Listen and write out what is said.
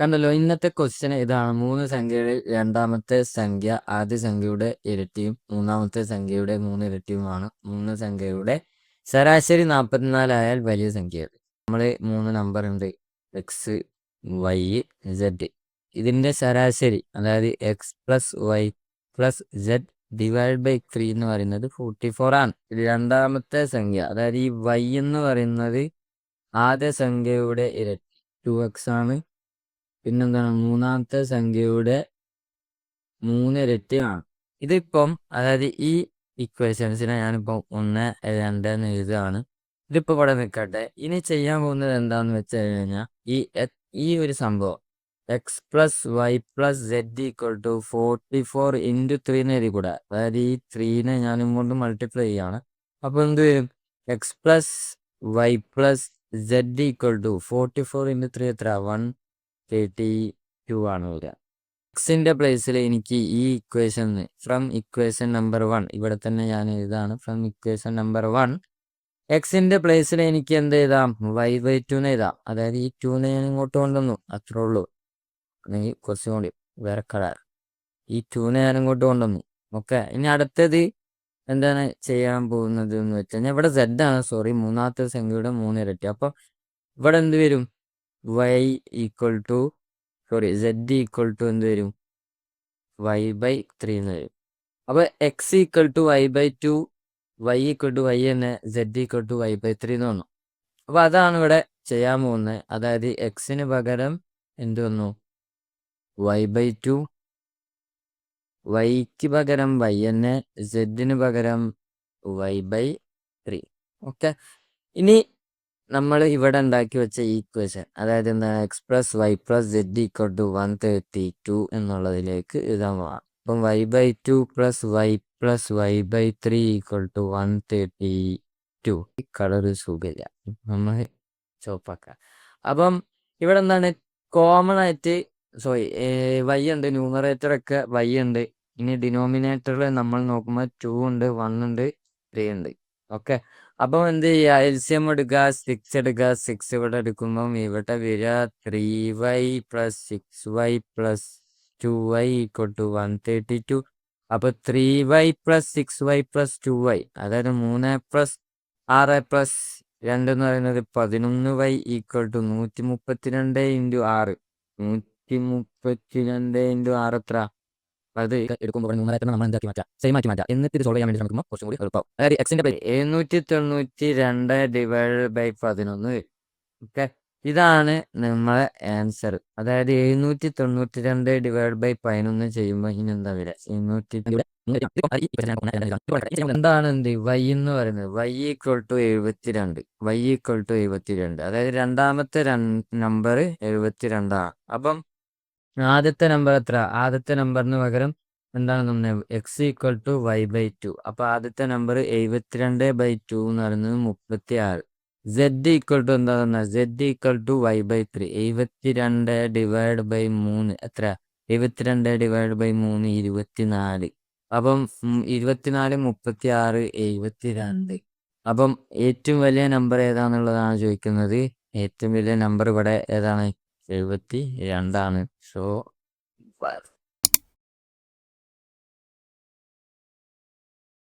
കണ്ടല്ലോ ഇന്നത്തെ ക്വസ്റ്റ്യൻ ഇതാണ്. മൂന്ന് സംഖ്യകളിൽ രണ്ടാമത്തെ സംഖ്യ ആദ്യ സംഖ്യയുടെ ഇരട്ടിയും മൂന്നാമത്തെ സംഖ്യയുടെ മൂന്ന് ഇരട്ടിയുമാണ്. മൂന്ന് സംഖ്യയുടെ ശരാശരി നാൽപ്പത്തിനാലായാൽ വലിയ സംഖ്യ. നമ്മൾ മൂന്ന് നമ്പർ ഉണ്ട്. എക്സ് വൈ സെഡ് ഇതിന്റെ ശരാശരി അതായത് X plus Y plus Z divide by three എന്ന് പറയുന്നത് ഫോർട്ടി ഫോർ ആണ് രണ്ടാമത്തെ സംഖ്യ അതായത് ഈ വൈ എന്ന് പറയുന്നത് ആദ്യ സംഖ്യയുടെ ഇരട്ടി. ടു എക്സ് ആണ്. പിന്നെന്താണ്? മൂന്നാമത്തെ സംഖ്യയുടെ മൂന്നിരട്ടിയാണ് ഇതിപ്പം അതായത് ഈ ഇക്വേഷൻസിനെ ഞാനിപ്പം ഒന്ന് രണ്ട് എന്ന് എഴുതുകയാണ്. ഇതിപ്പോൾ ഇവിടെ നിൽക്കട്ടെ. ഇനി ചെയ്യാൻ പോകുന്നത് എന്താണെന്ന് വെച്ച് കഴിഞ്ഞാൽ ഈ ഈ ഒരു സംഭവം. X plus Y plus Z equal to forty four into ത്രീന്ന് എഴുതി കൂടെ അതായത് ഈ ത്രീനെ ഞാൻ ഇങ്ങോട്ട് മൾട്ടിപ്ലൈ ചെയ്യാണ്. അപ്പോൾ എന്ത് വരും? X plus Y plus Z equal to forty four into three എത്ര വൺ തേർട്ടി ടു ആണ് വരിക എക്സിന്റെ പ്ലേസിൽ എനിക്ക് ഈ equation from equation number one ഇവിടെ തന്നെ ഞാൻ എഴുതാണ്. ഫ്രം ഇക്വേഷൻ നമ്പർ വൺ എക്സിന്റെ പ്ലേസിൽ എനിക്ക് എന്ത് എഴുതാം? വൈ ബൈ ടൂന്ന് എഴുതാം. അതായത് ഈ ടു ഞാൻ ഇങ്ങോട്ട് കൊണ്ടുവന്നു. അത്രേ ഉള്ളൂ. അല്ലെങ്കിൽ കുറച്ചും കൂടി. വേറെ കളർ ഈ ടു ഞാൻ ഇങ്ങോട്ട് കൊണ്ടുവന്നു. ഓക്കെ ഇനി അടുത്തത് എന്താണ് ചെയ്യാൻ പോകുന്നത് എന്ന് വെച്ചാൽ ഇവിടെ സെഡ് ആണ്. സോറി മൂന്നാമത്തെ സംഖ്യയുടെ മൂന്ന് ഇരട്ടി. അപ്പൊ ഇവിടെ എന്ത് വരും? Y equal to sorry Z equal to എന്ത് വരും? വൈ ബൈ ത്രീ എന്ന് വരും. അപ്പോൾ X equal to Y by two Y equal to Y തന്നെ Z equal to Y by three എന്ന് വന്നു. അപ്പോൾ അതാണ് ഇവിടെ ചെയ്യാൻ പോകുന്നത്. അതായത് എക്സിന് പകരം എന്ത് വന്നു? വൈ ബൈ ടു വൈക്ക് പകരം വൈ തന്നെ സെഡിന് പകരം വൈ ബൈ ത്രീ ഓക്കെ ഇനി നമ്മൾ ഇവിടെ ഉണ്ടാക്കി വെച്ച ഈക്വേഷൻ അതായത് എന്താ X plus Y plus Z equal to one thirty two എന്നുള്ളതിലേക്ക് എഴുതാൻ പോവാം. അപ്പം Y by two plus Y plus Y by three equal to one thirty two ഈ കളർ സുഖമില്ല. നമ്മൾ ചോപ്പാക്കാം അപ്പം ഇവിടെ എന്താണ്? കോമൺ ആയിട്ട് സോറി വൈ ഉണ്ട് ന്യൂമറേറ്റർ ഒക്കെ വൈ ഉണ്ട്. ഇനി ഡിനോമിനേറ്ററിൽ നമ്മൾ നോക്കുമ്പോൾ ടു ഉണ്ട് വൺ ഉണ്ട് ത്രീ ഉണ്ട്. ഓക്കെ അപ്പം എന്ത് ചെയ്യുക? എൽ സി എം എടുക്കുക സിക്സ് എടുക്കുക സിക്സ് ഇവിടെ എടുക്കുമ്പം ഇവിടെ വരിക. Three Y plus six Y plus two Y equal to one thirty two അപ്പോൾ three Y plus six Y plus two Y അതായത് മൂന്ന് പ്ലസ് ആറ് പ്ലസ് രണ്ട് എന്ന് പറയുന്നത് പതിനൊന്ന് വൈ ഈക്വൽ ടു നൂറ്റി മുപ്പത്തിരണ്ട് ഇന്റു ആറ്. നൂറ്റി മുപ്പത്തിരണ്ട് ഇന്റു ആറ് എത്ര അത് എടുക്കുമ്പോൾ ന്യൂമറേറ്റർ നമ്മൾ എന്താക്കി മാറ്റാം? സെയിം ആക്കി മാറ്റാം. എന്നിട്ട് ഇത് സോൾവ് ചെയ്യാൻ വേണ്ടി നമുക്ക് കുറച്ചും കൂടി എളുപ്പം. അതായത് എക്സിന്റെ പേര് എഴുന്നൂറ്റി തൊണ്ണൂറ്റി രണ്ട് ഡിവൈഡ് ബൈ പതിനൊന്ന്. ഓക്കെ ഇതാണ് നമ്മളെ ആൻസർ അതായത് എഴുന്നൂറ്റി തൊണ്ണൂറ്റി രണ്ട് ഡിവൈഡ് ബൈ പതിനൊന്ന് ചെയ്യുമ്പോൾ ഇനി എന്താ വരിക? എഴുന്നൂറ്റി എന്താണ് എന്ത് വൈ എന്ന് പറയുന്നത്. വൈ ഈക്വൽ ടു എഴുപത്തിരണ്ട്. വൈ ഈക്വൽ ടു എഴുപത്തിരണ്ട്. അതായത് രണ്ടാമത്തെ നമ്പർ എഴുപത്തിരണ്ടാണ് അപ്പം ആദ്യത്തെ നമ്പർ എത്ര? ആദ്യത്തെ നമ്പറിന് പകരം എന്താണ് നമ്മൾ X equal to Y by two അപ്പൊ ആദ്യത്തെ നമ്പർ എഴുപത്തിരണ്ട് ബൈ ടു എന്ന് പറയുന്നത് മുപ്പത്തി ആറ് സെഡ് ഈക്വൽ ടു എന്താ പറഞ്ഞാൽ Z equal to Y by three എഴുപത്തിരണ്ട് ഡിവൈഡ് ബൈ മൂന്ന്. എത്ര? എഴുപത്തിരണ്ട് ഡിവൈഡ് ബൈ മൂന്ന് ഇരുപത്തിനാല്. അപ്പം ഇരുപത്തിനാല് മുപ്പത്തി ആറ് എഴുപത്തിരണ്ട്. അപ്പം ഏറ്റവും വലിയ നമ്പർ ഏതാണെന്നുള്ളതാണ് ചോദിക്കുന്നത്? ഏറ്റവും വലിയ നമ്പർ ഇവിടെ ഏതാണ്? എഴുപത്തി രണ്ടാണ്. സോ